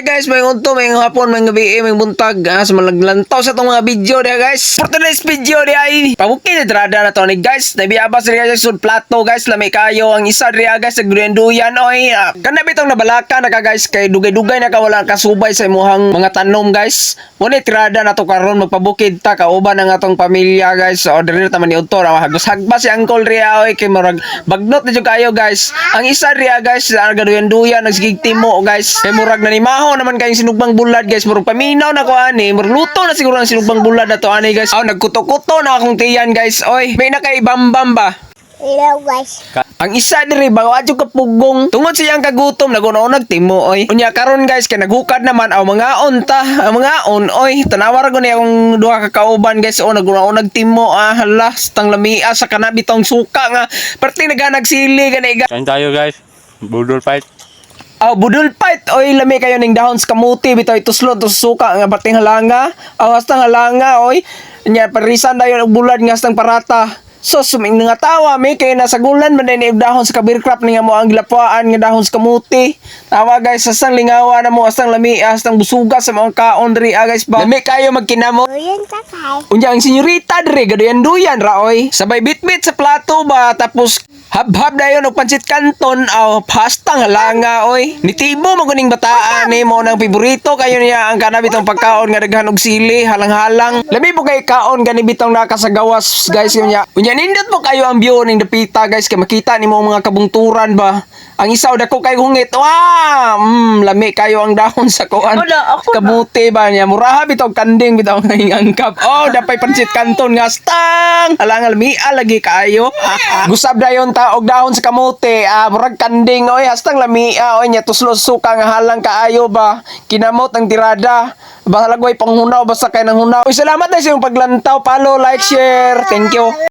Hi guys, may unto, may hapon, may gabi, may buntag, ah, sa malaglantaw sa itong mga video diya guys. For today's video diya ay, pabukin na drada na to ni guys. Nabiyabas rin guys, sun plato guys, lamay kayo ang isa diya guys, sa duyan oy. Ah, kana bitong nabalaka na ka guys, kay dugay-dugay na ka wala kasubay sa imuhang mga tanom guys. Muna tirada na to karon magpabukid ta, kauban ang atong pamilya guys. So, diri na taman ni Utor, ah, hagos-hagba si Uncle Ria oy, kay murag bagnot na kayo guys. Ang isa diya guys, sa duyan nagsigig timo guys. Kay murag na ni Maho naman kayong sinugbang bulad guys. Murag paminaw na ko ani. Murag luto na siguro ang sinugbang bulad na to ani guys. Aw nagkuto-kuto na akong tiyan guys. Oy, may na kay bambam ba? Hello guys. Ang isa diri ba wadyo ka pugong. Tungod siyang kagutom nagunaunag timo oy. Unya karon guys kay naghukad naman aw mga unta, ang mga on oy. Tanawar ko ni akong duha ka kauban guys o nagunaunag timo ah hala stang lamia sa kana bitong suka nga. Perti naganag sili gani Kain tayo guys. Budol fight. Aw budol fight oy lami kayo ning dahon sa kamuti bitaw ituslod to suka nga bating halanga. Aw hastang halanga oy. Nya parisan dayon og bulad nga hastang parata. So suming nga tawa mi kay nasa gulan man din dahon sa kabirkrap ni nga mo ang gilapwaan nga dahon sa kamuti. Tawa guys hastang lingawa na mo hastang lami hastang busuga sa mga kaon diri ah, guys ba. Lami kayo magkinamo. Uyan kakay. Unya ang senyorita dire gaduyan duyan ra oy. Sabay bitbit sa plato ba tapos hab-hab dayon og pancit kanton aw pastang halanga oy. Nitibo mo kuning bataan ni mo nang paborito kayo niya ang kana bitong pagkaon nga daghan og sili halang-halang. Labi po kay kaon gani bitong nakasagawas guys yun niya. Unya nindot po kayo ang view ning dapita guys kay makita nimo ang mga kabungturan ba. Ang isaw dako kay hungit. Wow! Mm, lami kayo ang dahon sa kuan. Wala, ako na. Kabuti ba niya? Muraha bitaw kanding bitaw nga angkap. Oh, dapay pancit kanton nga stang. Alang almia lagi kayo. Gusab dayon ta og dahon sa kamote. Ah, murag kanding oy hastang lamia oy nya tuslo suka nga halang kaayo ba. Kinamot ang tirada. Bahalagway panghunaw basta kay nang hunaw. Uy, salamat na sa iyong paglantaw. Follow, like, share. Thank you.